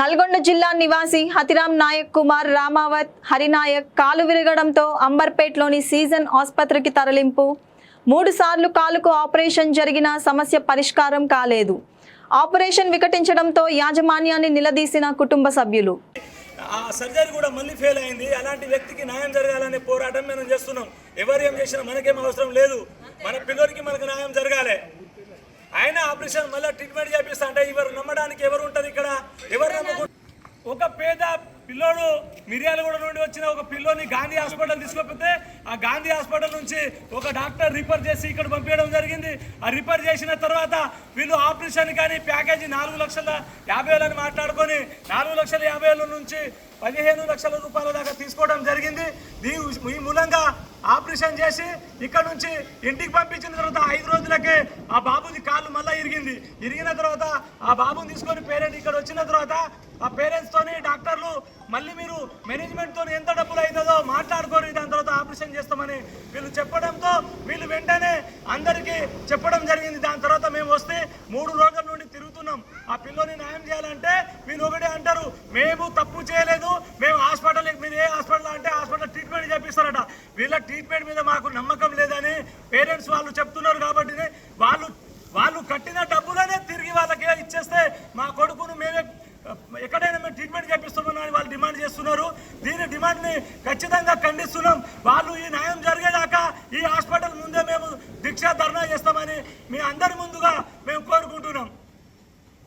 నల్గొండ జిల్లా నివాసి హతిరామ్ నాయక్ కుమార్ రామావత్ హరినాయక్ కాలు విరగడంతో అంబర్పేట్లోని సీజన్ ఆసుపత్రికి తరలింపు. మూడు సార్లు కాలుకు ఆపరేషన్ జరిగిన సమస్య పరిష్కారం కాలేదు. ఆపరేషన్ వికటించడంతో యాజమాన్యాన్ని నిలదీసిన కుటుంబ సభ్యులు. ఆ సర్జరీ కూడా మళ్ళీ ఫెయిల్ అయింది. అలాంటి వ్యక్తికి న్యాయం జరగాలనే పోరాటం మేము చేస్తున్నాం. ఎవరు ఏం చేసినా మనకేం అవసరం లేదు. మన పిల్లలకి మనకు న్యాయం జరగాలి. ఆయన ఆపరేషన్ మళ్ళీ ట్రీట్మెంట్ చేపిస్తా అంటే ఎవరు నమ్మడానికి ఎవరు ఉంటారు ఇక్కడ ఎవరు నమ్మకు ఒక పేద పిల్లోడు మిర్యాలగూడ నుండి వచ్చిన ఒక పిల్లోని గాంధీ హాస్పిటల్ తీసుకోకపోతే ఆ గాంధీ హాస్పిటల్ నుంచి ఒక డాక్టర్ రిఫర్ చేసి ఇక్కడ పంపించడం జరిగింది. ఆ రిఫర్ చేసిన తర్వాత వీళ్ళు ఆపరేషన్ కానీ ప్యాకేజీ నాలుగు లక్షల యాభై వేలని మాట్లాడుకొని నాలుగు లక్షల యాభై వేల నుంచి పదిహేను లక్షల రూపాయల దాకా తీసుకోవడం జరిగింది. దీని ఈ మూలంగా ఆపరేషన్ చేసి ఇక్కడ నుంచి ఇంటికి పంపించిన తర్వాత ఐదు రోజులకే ఆ బాబుది కాళ్ళు మళ్ళీ ఇరిగింది. ఇరిగిన తర్వాత ఆ బాబుని తీసుకొని పేరెంట్ ఇక్కడ వచ్చిన తర్వాత ఆ పేరెంట్స్ తోని డాక్టర్లు మళ్ళీ మీరు మేనేజ్మెంట్ ఎంత డబ్బులు అవుతుందో మాట్లాడుకొని దాని తర్వాత ఆపరేషన్ చేస్తామని వీళ్ళు చెప్పడంతో వీళ్ళు వెంటనే అందరికీ చెప్పడం జరిగింది. దాని తర్వాత మేము వస్తే మూడు రోజుల నుండి తిరుగుతున్నాం. ఆ పిల్లోని న్యాయం చేయాలంటే వీళ్ళు ఒకటే అంటారు మేము తప్పు చేయలేదు మేము హాస్పిటల్ మీరు ఏ హాస్పిటల్ అంటే హాస్పిటల్ ట్రీట్మెంట్ చేపిస్తారట. వీళ్ళ ట్రీట్మెంట్ మీద మాకు నమ్మకం లేదని పేరెంట్స్ వాళ్ళు చెప్తున్నారు కాబట్టి వాళ్ళు వాళ్ళు కట్టిన డబ్బులనే తిరిగి వాళ్ళకి ఇచ్చేస్తే మా కొడుకును మేమే ఎక్కడైనా మేము ట్రీట్మెంట్ చేపిస్తామని అని వాళ్ళు డిమాండ్ చేస్తున్నారు. దీని డిమాండ్ని ఖచ్చితంగా ఖండిస్తున్నాం. వాళ్ళు ఈ న్యాయం జరిగేదాకా ఈ హాస్పిటల్ ముందే మేము దీక్షా ధర్నా చేస్తామని మీ అందరి ముందుగా మేము